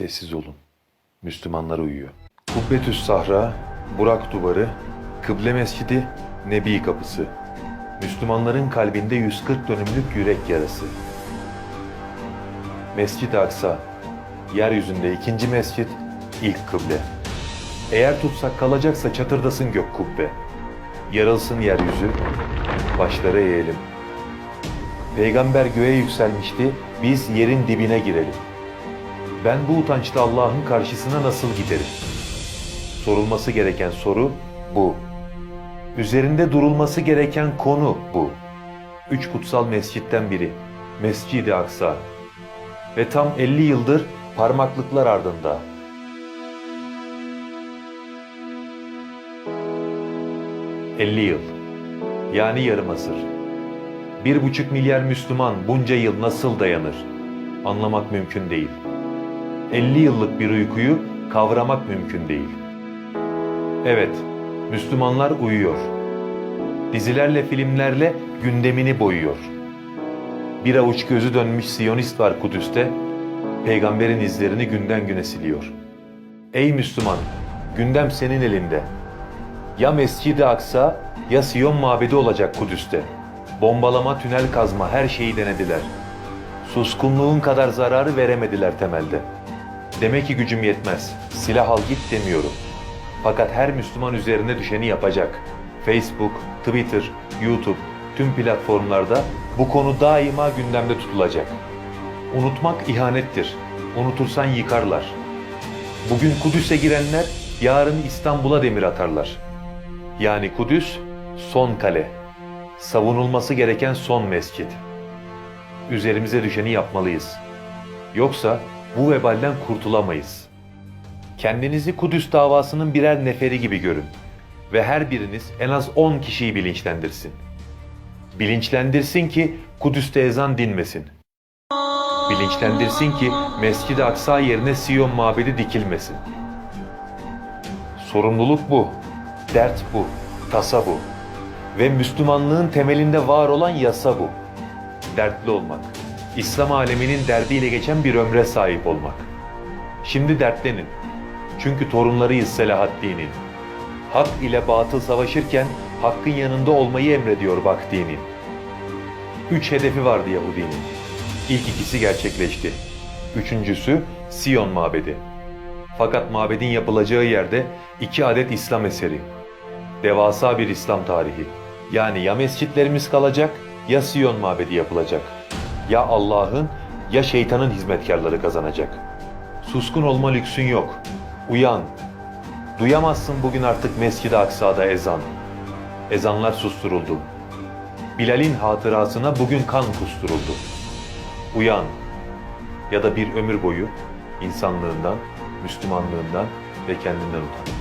Sessiz olun. Müslümanlar uyuyor. Kubbetüs Sahra, Burak Duvarı, Kıble Mescidi, Nebi Kapısı. Müslümanların kalbinde 140 dönümlük yürek yarası. Mescid-i Aksa, yeryüzünde ikinci mescit, ilk kıble. Eğer tutsak kalacaksa çatırdasın gök kubbe. Yarılsın yeryüzü, başları eğelim. Peygamber göğe yükselmişti, biz yerin dibine girelim. Ben bu utançta Allah'ın karşısına nasıl giderim? Sorulması gereken soru bu. Üzerinde durulması gereken konu bu. Üç kutsal mescitten biri, Mescid-i Aksa. Ve tam 50 yıldır parmaklıklar ardında. ...50 yıl. Yani yarım asır. Bir buçuk milyar Müslüman bunca yıl nasıl dayanır? Anlamak mümkün değil. 50 yıllık bir uykuyu kavramak mümkün değil. Evet, Müslümanlar uyuyor. Dizilerle, filmlerle gündemini boyuyor. Bir avuç gözü dönmüş Siyonist var Kudüs'te, peygamberin izlerini günden güne siliyor. Ey Müslüman, gündem senin elinde. Ya Mescid-i Aksa ya Siyon mabedi olacak Kudüs'te. Bombalama, tünel kazma her şeyi denediler. Suskunluğun kadar zararı veremediler temelde. Demek ki gücüm yetmez. Silah al git demiyorum. Fakat her Müslüman üzerine düşeni yapacak. Facebook, Twitter, YouTube, tüm platformlarda bu konu daima gündemde tutulacak. Unutmak ihanettir. Unutursan yıkarlar. Bugün Kudüs'e girenler yarın İstanbul'a demir atarlar. Yani Kudüs son kale. Savunulması gereken son mescit. Üzerimize düşeni yapmalıyız. Yoksa bu vebalden kurtulamayız. Kendinizi Kudüs davasının birer neferi gibi görün ve her biriniz en az 10 kişiyi bilinçlendirsin. Bilinçlendirsin ki Kudüs'te ezan dinmesin. Bilinçlendirsin ki Mescid-i Aksa yerine Siyon mabedi dikilmesin. Sorumluluk bu, dert bu, tasa bu. Ve Müslümanlığın temelinde var olan yasa bu. Dertli olmak, İslam aleminin derdiyle geçen bir ömre sahip olmak. Şimdi dertlenin. Çünkü torunlarıyız Selahaddin'in. Hak ile batıl savaşırken hakkın yanında olmayı emrediyor bak dinin. Üç hedefi vardı Yahudinin. İlk ikisi gerçekleşti. Üçüncüsü Siyon mabedi. Fakat mabedin yapılacağı yerde iki adet İslam eseri. Devasa bir İslam tarihi. Yani ya mescitlerimiz kalacak ya Siyon mabedi yapılacak. Ya Allah'ın ya şeytanın hizmetkarları kazanacak. Suskun olma lüksün yok. Uyan. Duyamazsın bugün artık Mescid-i Aksa'da ezan. Ezanlar susturuldu. Bilal'in hatırasına bugün kan kusturuldu. Uyan. Ya da bir ömür boyu insanlığından, Müslümanlığından ve kendinden utan.